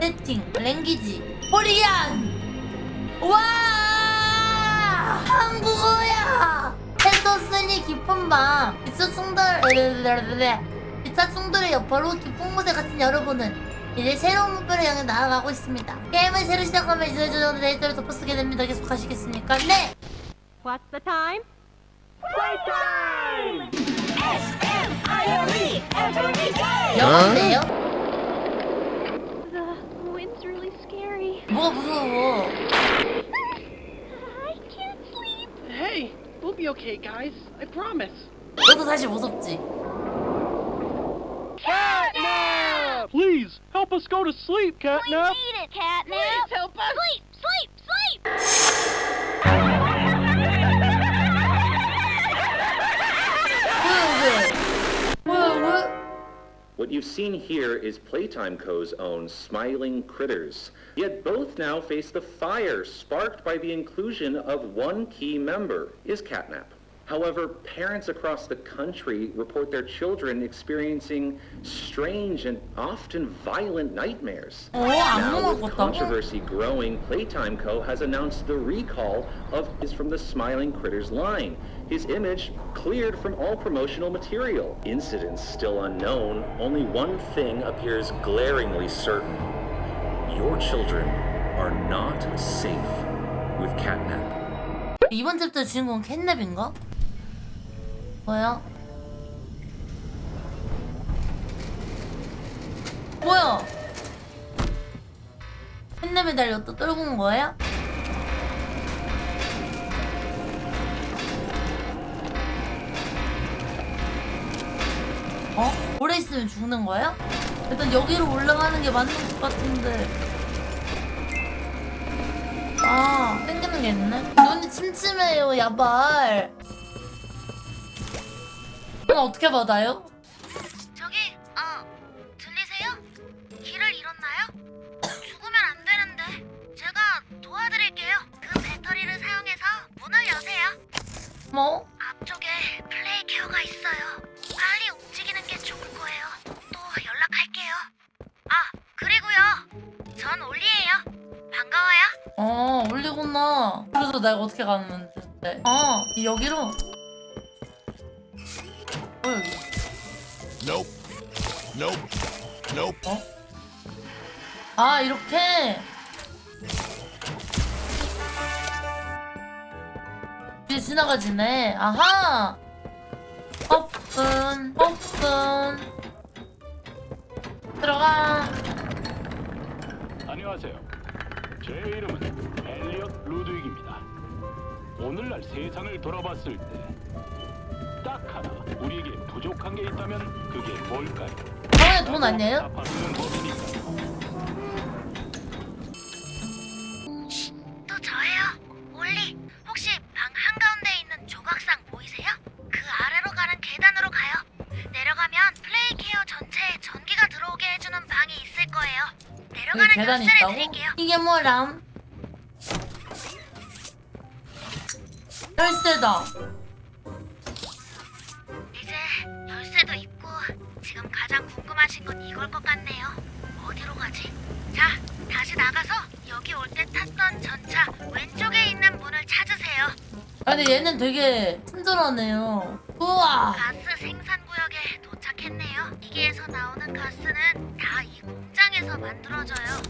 세팅, 랭귀지, 코리안. 와, 한국어야. 해서 쓰니 깊은 밤, 기차 충돌, 기차 충돌의 여파로 깊은 곳에 갇힌 여러분은 이제 새로운 목표를 향해 나아가고 있습니다. 게임을 새로 시작하면 이제 저정도 데이터를 덮어쓰게 됩니다. 계속 가시겠습니까? 네. What's the time? 영어인데요? 뭐가 무서워? I can't sleep. Hey, we'll be okay, guys. I promise. 너도 사실 무섭지? Catnap! Please, help us go to sleep, Catnap! need it, catnap. Please help us! Sleep, sleep, sleep. What you've seen here is Playtime Co.'s own smiling critters. Yet both now face the fire sparked by the inclusion of one key member, is Catnap. However, parents across the country report their children experiencing strange and often violent nightmares. Now, with controversy growing, Playtime Co. has announced the recall of is from the Smiling Critters line His image cleared from all promotional material. Incidents still unknown, only one thing appears glaringly certain. Your children are not safe with catnap. 이번 챕터 주인공 캣냅인가? 뭐야? 뭐야? 캣냅에 달렸다 떨고 온 거야? 오래 있으면 죽는 거야? 일단 여기로 올라가는 게 맞는 것 같은데 아 땡기는 게 있네 눈이 침침해요 야발 이건 어떻게 받아요? 저기, 어, 들리세요? 길을 잃었나요? 죽으면 안 되는데. 제가 도와드릴게요. 그 배터리를 사용해서 문을 여세요. 뭐? 앞쪽에 플레이 케어가 있어요. 그리고요. 전 올리예요. 반가워요. 어 올리구나 그래서 내가 어떻게 가는 데어 여기로 어 여기 Nope. Nope. Nope. 어? 아 이렇게 지나가지네 아하 오픈 세상을 돌아봤을 때 딱 하나 우리에게 부족한 게 있다면 그게 뭘까요? 병원에 돈 아니에요? 갚아주는 법이니까. 또 저예요. 올리. 혹시 방 한가운데 있는 조각상 보이세요? 그 아래로 가는 계단으로 가요. 내려가면 플레이 케어 전체에 전기가 들어오게 해주는 방이 있을 거예요. 내려가는 열쇠를 있다고? 드릴게요. 이게 뭐람? 열쇠다 이제 열쇠도 있고 지금 가장 궁금하신 건 이걸 것 같네요. 어디로 가지? 자, 다시 나가서 여기 올 때 탔던 전차 왼쪽에 있는 문을 찾으세요. 아 근데 얘는 되게 친절하네요 우와 가스 생산 구역에 도착했네요. 기계에서 나오는 가스는 다 이 공장에서 만들어져요.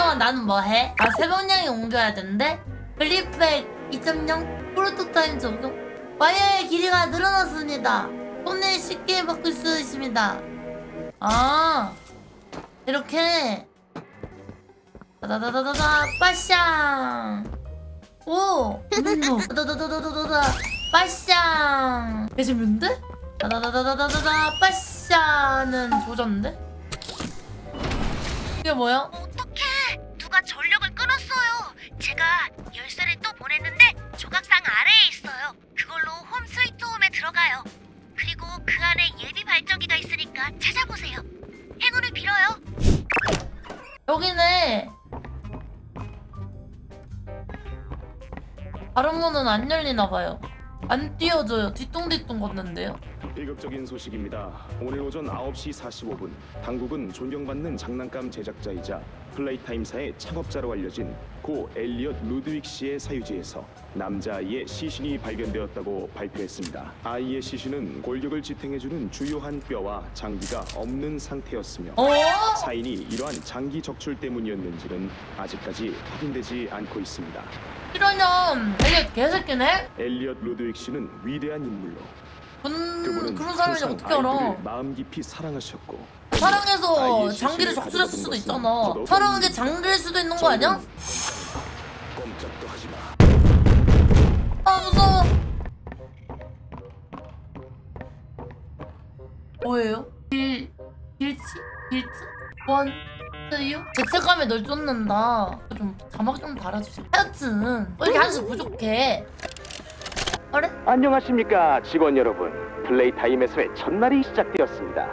그동안 나는 뭐 해? 아 새벽냥이 옮겨야 된대? 클립백 2.0 프로토타임 적용 와이어의 길이가 늘어났습니다 손에 쉽게 바꿀 수 있습니다 아 이렇게 다다다다다다 빠샹 오 눈도 다다다다다다다 빠샹 개재밌는데? 다다다다다다다 빠샹은 조졌는데? 이게 뭐야? 어떡해! 누가 전력을 끊었어요. 제가 열쇠를 또 보냈는데 조각상 아래에 있어요. 그걸로 홈 스위트 홈에 들어가요. 그리고 그 안에 예비 발전기가 있으니까 찾아보세요. 행운을 빌어요. 여기네. 다른 문은 안 열리나 봐요. 안 띄워져요. 뒤뚱뒤뚱 걷는데요. 비극적인 소식입니다. 오늘 오전 9시 45분 당국은 존경받는 장난감 제작자이자 플레이타임사의 창업자로 알려진 고 엘리엇 루드윅 씨의 사유지에서 남자아이의 시신이 발견되었다고 발표했습니다. 아이의 시신은 골격을 지탱해주는 주요한 뼈와 장기가 없는 상태였으며 어? 사인이 이러한 장기 적출 때문이었는지는 아직까지 확인되지 않고 있습니다. 이러면 되게 개새끼네? 엘리엇 루드윅 씨는 위대한 인물로 음, 그분은 그런 사람이 항상 어떻게 알아? 아이들을 마음 깊이 사랑하셨고 사랑해서 아이의 장기를 시신을 적출했을 수도 것은 있잖아. 더더욱 사랑한 게 장기일 수도 있는 거 아니야? 꼼짝도 하지 마. 아 무서워. 뭐예요? 길 길치 길치 원 죄책감에 널 쫓는다. 좀 자막 좀 달아주세요. 하여튼 왜 이렇게 한수 부족해? 그래? 안녕하십니까 직원 여러분 플레이타임에서의 첫날이 시작되었습니다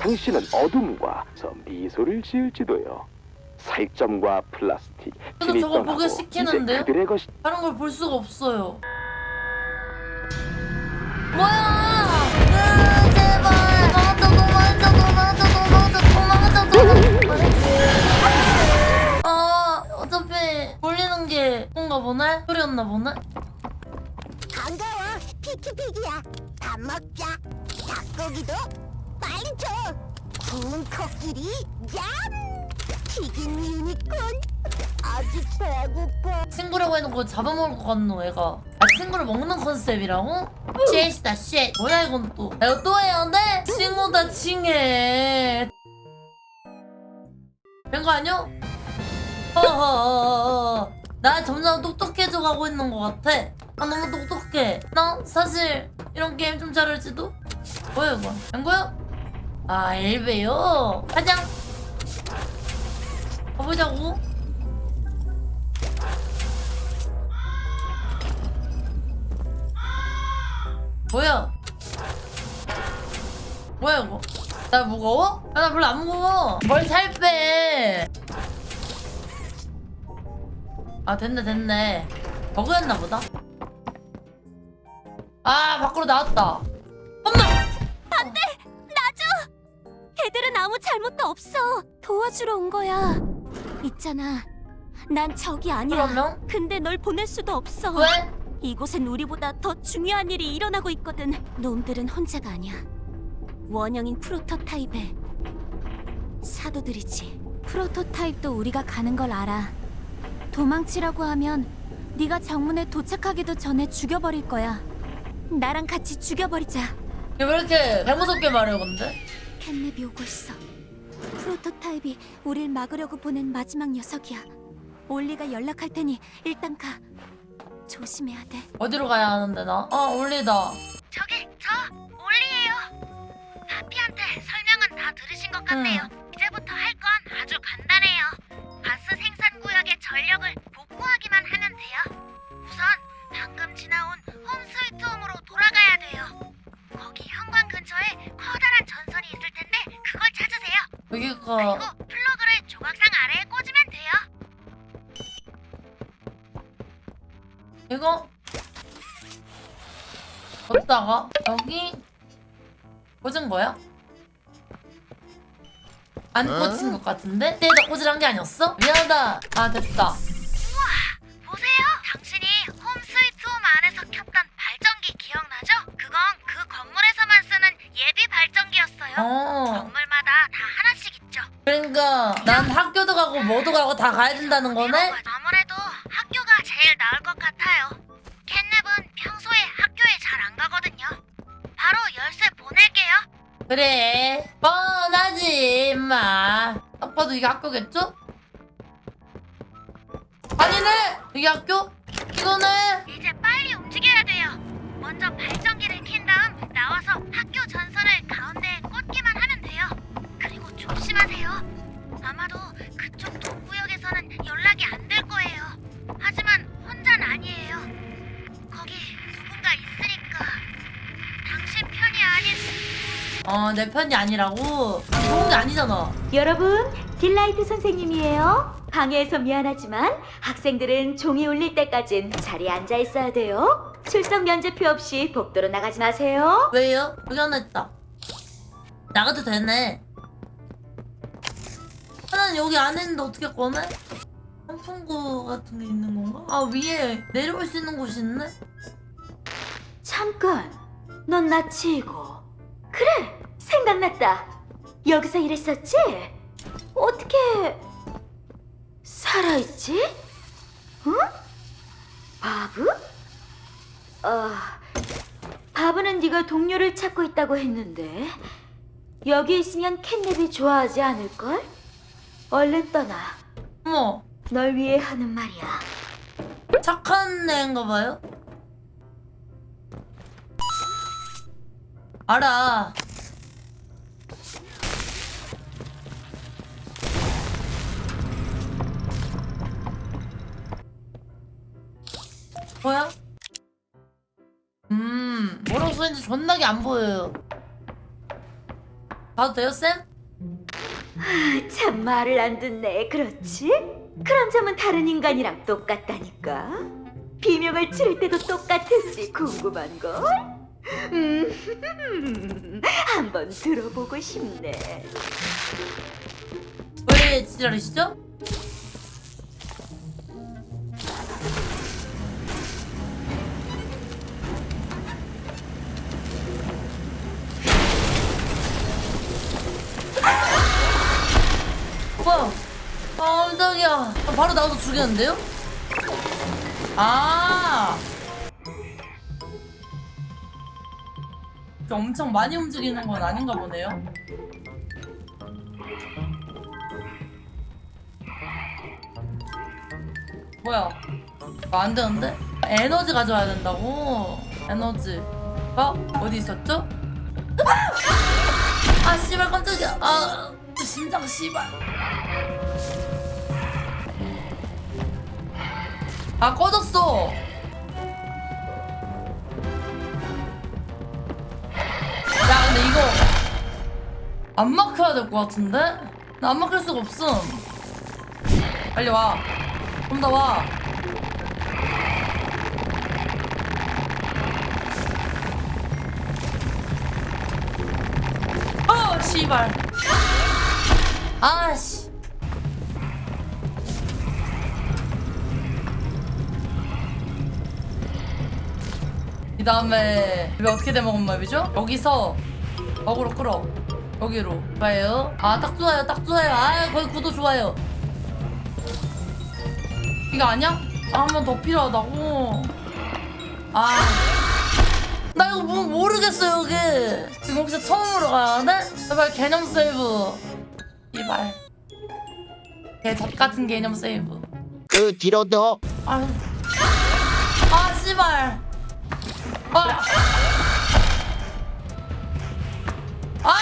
당신은 어둠과 저 미소를 지을지도요 살점과 플라스틱 진이 저거 떠나고 보게 시키는데요? 이제 그들의 것이 다른 걸 볼 수가 없어요. 뭐야? 으, 제발 도망쳐 도망쳐 도망쳐 도망쳐 도망쳐 도망쳐. 아 어차피 돌리는 게 뭔가 보네? 소리였나 보네? 반가워 피키피기야. 밥 먹자. 닭고기도 빨리 줘. 구운 코끼리 얌! 튀긴 유니콘. 아직 배고파. 친구라고 해놓고 잡아먹을 것 같노 애가. 아 친구를 먹는 컨셉이라고? 쉣이다 쉣 뭐야 이건 또. 야, 이거 또 해야 돼? 칭호다 칭해. 된거 아니야? 허허허허 나 점점 똑똑해져 가고 있는 것 같아 아 너무 똑똑해 나 사실 이런 게임 좀 잘할지도 뭐야 이거 된 거야? 아 엘베요 가자 가보자고 뭐야? 뭐야 이거? 나 무거워? 아, 나 별로 안 무거워. 뭘 살 빼? 아 됐네 됐네. 버그였나 보다. 아 밖으로 나왔다. 엄마! 애들은 아무 잘못도 없어 도와주러 온 거야 있잖아 난 적이 아니야 그러면 근데 널 보낼 수도 없어 왜? 이곳엔 우리보다 더 중요한 일이 일어나고 있거든. 놈들은 혼자가 아니야. 원형인 프로토타입의 사도들이지. 프로토타입도 우리가 가는 걸 알아. 도망치라고 하면 네가 정문에 도착하기도 전에 죽여버릴 거야. 나랑 같이 죽여버리자. 얘왜 이렇게 개무섭게 말해 근데? 캣냅이 오고 있어. 프로토타입이 우릴 막으려고 보낸 마지막 녀석이야. 올리가 연락할 테니 일단 가. 조심해야 돼. 어디로 가야 하는데 나? 아 올리다. 저기 저 올리예요. 파피한테 설명은 다 들으신 것 같네요. 이제부터 할 건 아주 간단해요. 가스 생 산 구역의 전력을 복구하기만 하면 돼요. 우선 방금 지나온 홈스위트 홈으로 돌아가야 돼요. 거기 현관 근처에 커다란 전선이 있을 텐데 그걸 찾으세요. 여기가 그리고 플러그를 조각상 아래에 꽂으면 돼요. 이거 어디다가 여기 꽂은 거야? 안 꽂힌 것 같은데? 때에다 꽂으란 게 아니었어? 미안하다. 아 됐다. 보세요. 당신이 홈 스위트 홈 안에서 켰던 발전기 기억나죠? 그건 그 건물에서만 쓰는 예비 발전기였어요. 어. 건물마다 다 하나씩 있죠. 그러니까 난 학교도 가고 뭐도 가고 다 가야 된다는 거네? 아무래도 학교가 제일 나을 것 같아요. 캣냅은 평소에 학교에 잘 안 가거든요. 바로 열쇠 보낼게요. 그래 딱 봐도 이게 학교겠죠? 아니네 이게 학교? 이거네 이제 빨리 움직여야 돼요. 먼저 발전기를 킨 다음 나와서 학교 전선을 가운데에 꽂기만 하면 돼요. 그리고 조심하세요. 아마도 그쪽 동구역에서는 연락이 안 될 거예요. 하지만 혼자는 아니에요. 거기 누군가 있으니까 당신 편이 아닌 어내 편이 아니라고 좋은 게 아니잖아 여러분, 딜라이트 선생님이에요. 방해해서 미안하지만 학생들은 종이 울릴 때까진 자리에 앉아 있어야 돼요. 출석 면제표 없이 복도로 나가지 마세요. 왜요? 여기 하나 있다. 나가도 되네. 하나는 여기 안에 있는데 어떻게 꺼내? 선풍구 같은 게 있는 건가? 아 위에 내려올 수 있는 곳이 있네? 잠깐, 넌 나 치고. 그래, 생각났다. 여기서 일했었지? 어떻게 살아있지? 응? 바브? 어, 바브는 네가 동료를 찾고 있다고 했는데 여기 있으면 캣냅이 좋아하지 않을걸? 얼른 떠나. 어머 널 위해 하는 말이야. 착한 애인가 봐요? 알아. 뭐야? 음, 뭐라고 써있는지 존나게 안 보여요. 봐도 돼요, 쌤? 참 말을 안 듣네. 그렇지? 그런 점은 다른 인간이랑 똑같다니까. 비명을 지를 때도 똑같은지 궁금한 걸. 음, 한번 들어보고 싶네. 왜 지랄이시죠? 뭐야? 아, 깜짝이야. 아, 바로 나와서 죽였는데요? 아. 엄청 많이 움직이는 건 아닌가 보네요. 뭐야? 안 되는데? 에너지 가져와야 된다고? 에너지. 어? 어디 있었죠? 아! 아, 씨발, 깜짝이야. 아, 심장, 씨발. 아, 꺼졌어. 안 막혀야 될 것 같은데? 나 안 막힐 수가 없음. 빨리 와. 좀 더 와. 어, 씨발. 아 씨. 이 다음에 왜 어떻게 되먹은 맵이죠? 여기서 어그로 끌어 여기로 좋아요 아 딱 좋아요 딱 좋아요 아 거기 구도 좋아요 이거 아니야? 아, 한 번 더 필요하다고 아나 이거 뭐 모르겠어 여기 지금 혹시 처음으로 가야 돼? 제발 개념 세이브 이발 개젖 같은 개념 세이브 그 뒤로도 아유. 아, 씨발. 아. 아. 아.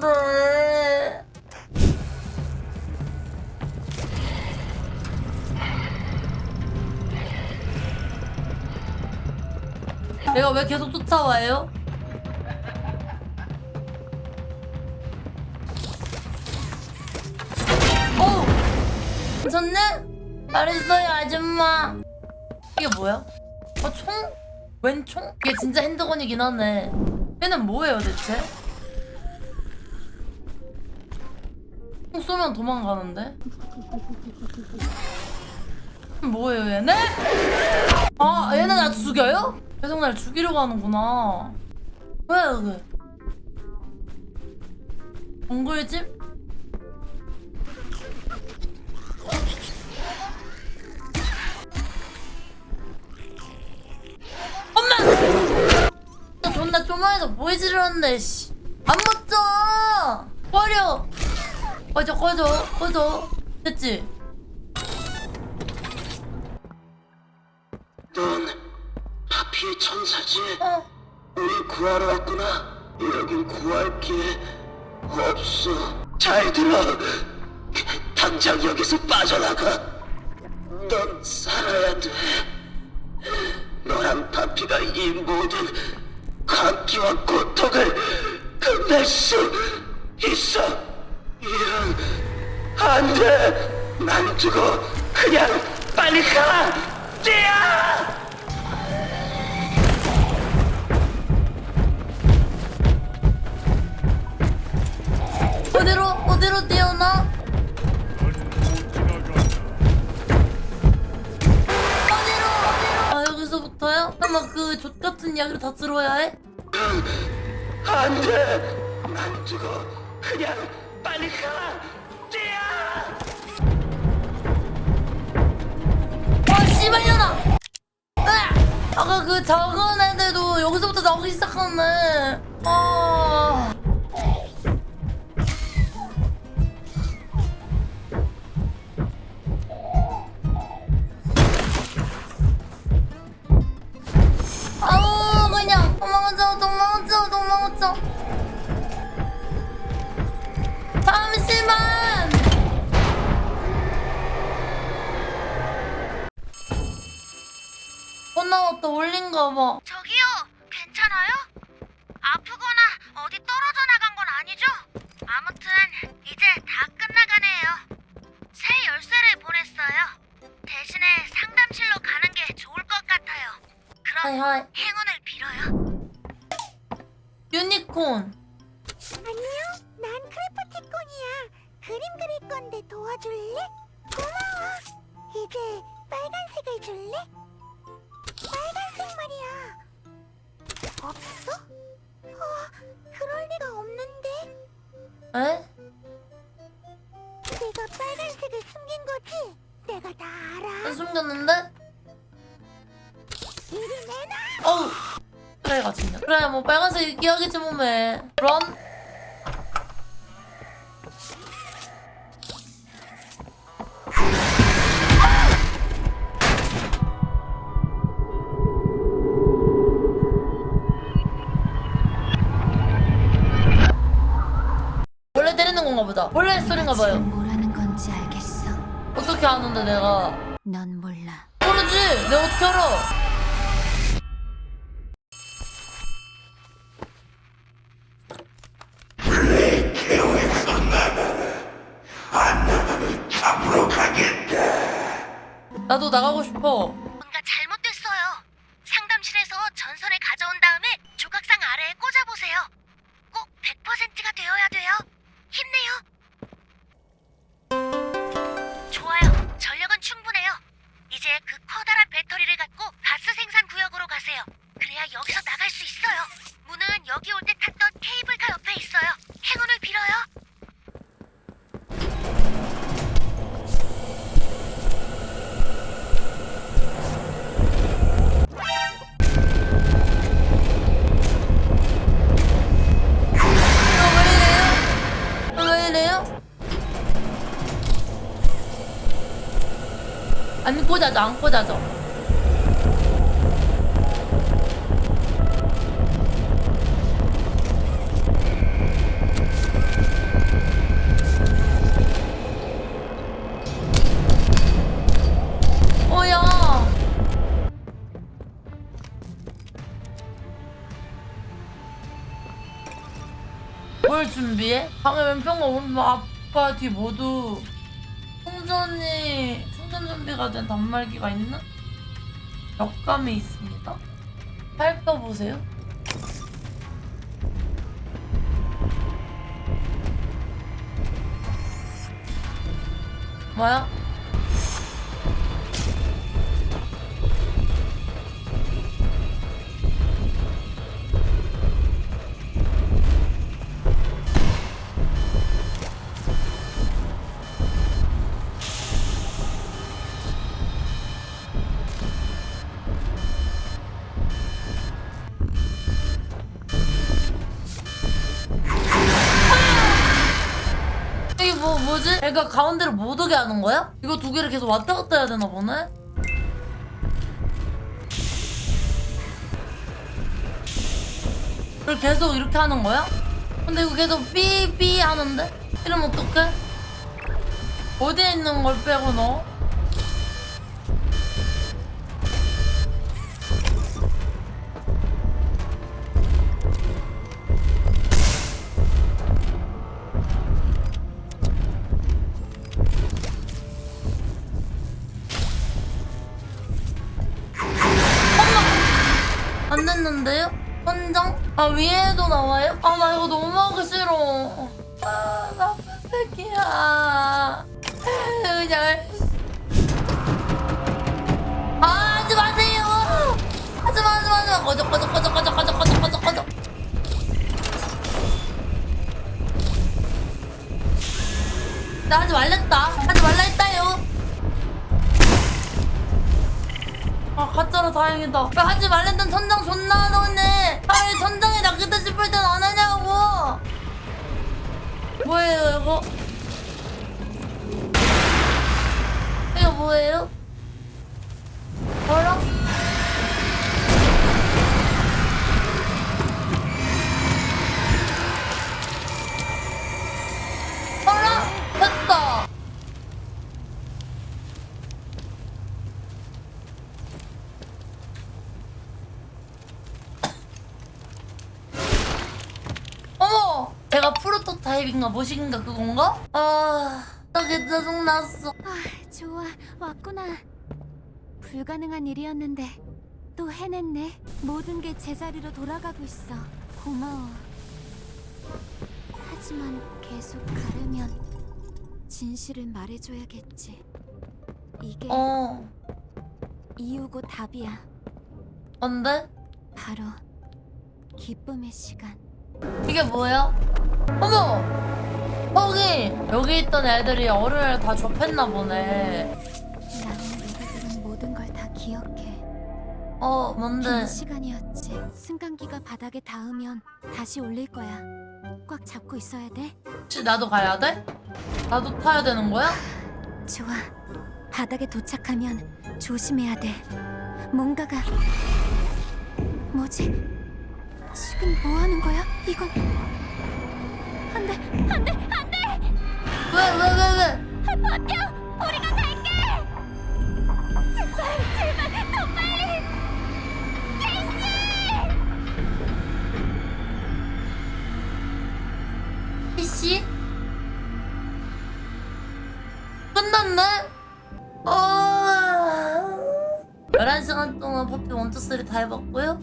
왔는데. 내가 왜 계속 쫓아와요? 오! 괜찮네? 잘했어요 아줌마 이게 뭐야? 어 총? 웬 총? 이게 진짜 핸드건이긴 하네 얘는 뭐예요 대체? 쏘면 도망가는데? 뭐예요 얘네? 아 얘네 나 죽여요? 계속 날 죽이려고 하는구나 왜 여기? 동굴집? 엄마! 나 존나 쪼마해서 보이지를 않네, 씨. 안 맞죠? 버려! 꺼져, 꺼져, 꺼져. 됐지? 넌 파피의 천사지. 어. 우리 구하러 왔구나. 여긴 구할 게 없어. 잘 들어. 당장 여기서 빠져나가. 넌 살아야 돼. 너랑 파피가 이 모든 광기와 고통을 끝낼 수 있어. 이런 안 돼. 난 두고 그냥 빨리 가. 뛰어! 어디로 어디로 뛰어나? 어디로 어디로? 아 여기서부터요? 설마 그족 같은 이야기를 다 들어야 해? 안 돼. 난 두고 그냥 빨리 가. 뛰어! 아 씨발년아! 으악! 아까 그 작은 애들도 여기서부터 나오기 시작하네. 아. 올린가 봐 저기요, 괜찮아요? 아프거나 어디 떨어져 나간 건 아니죠? 아무튼 이제 다 끝나가네요. 새 열쇠를 보냈어요. 대신에 상담실로 가는 게 좋을 것 같아요. 그럼 하이 하이 행운을 빌어요. 유니콘 안녕, 난 크래프티콘이야. 그림 그릴 건데 도와줄래? 고마워. 이제 빨간색을 줄래? 빨간색 말이야. 없어? 어, 그럴 리가 없는데. 에? 내가 빨간색을 숨긴 거지? 내가 다 알아. 숨겼는데? 이리 내놔. 어우 그래 같은데 그래 뭐 빨간색 기억이지 뭐매 런 보다 원래 소린가 봐요. 뭐라는 건지 알겠어. 어떻게 아는데 내가? 넌 몰라. 모르지! 내가 어떻게 알아? 나도 나가고 싶어 안 꽂아져 안 꽂아져 뭐야? 뭘 준비해? 방에 왼편과 오른편 앞과 뒤 모두. 충전 준비가 된 단말기가 있는 역감이 있습니다. 살펴보세요. 뭐야? 애가 가운데를 못 오게 하는 거야? 이거 두 개를 계속 왔다 갔다 해야 되나 보네? 그걸 계속 이렇게 하는 거야? 근데 이거 계속 삐삐 하는데? 이러면 어떡해? 어디에 있는 걸 빼고 넣어? 아, 나와요? 아, 나 이거 너무 하기 싫어. 아, 나쁜 새끼야. 아, 하지 마세요! 하지 마, 하지 마, 하지 마. 꺼져, 꺼져, 꺼져, 꺼져, 꺼져, 꺼져, 꺼져, 꺼져. 나 하지 말랬다. 하지 말라 했다요. 아, 가짜로 다행이다. 아, 하지 말랬던 천장 존나 너네. 아왜 천장에 낚겠다 싶을 땐 안 하냐고 뭐예요 이거 이거 뭐예요? 프로토타입인가 뭐신가 그건가? 아... 저게 짜증났어 아, 좋아. 왔구나. 불가능한 일이었는데 또 해냈네. 모든 게 제자리로 돌아가고 있어. 고마워. 하지만 계속 가려면 진실을 말해줘야겠지. 이게 어... 이유고 답이야. 뭔데? 바로 기쁨의 시간. 이게 뭐야? 어머! 거기! 여기 있던 애들이 얼을 다 접했나 보네 나는 너희들은 모든 걸 다 기억해. 어 뭔데? 긴 시간이었지. 승강기가 바닥에 닿으면 다시 올릴 거야. 꽉 잡고 있어야 돼. 혹시 나도 가야 돼? 나도 타야 되는 거야? 좋아. 바닥에 도착하면 조심해야 돼. 뭔가가 뭐지? 지금 뭐 하는 거야? 이건 안 돼. 안 돼. 안 돼. 왜왜왜 왜? 버텨. 우리가 갈게. 제발 제발 더 빨리. 이씨? 끝났네? 어... 11시간 동안 퍼피 원투쓰리 다 해봤고요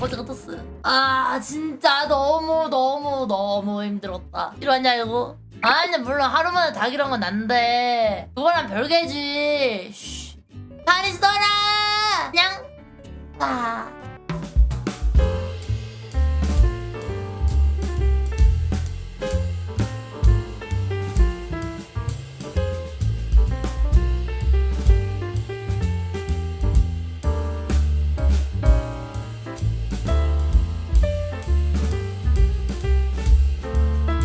어제가 떴어요. 아 진짜 너무 너무 너무 힘들었다. 이러냐 이거? 아니 물론 하루 만에 다 기란 건 난데 그거랑 별개지. 쉬. 잘 있어라. 그냥 아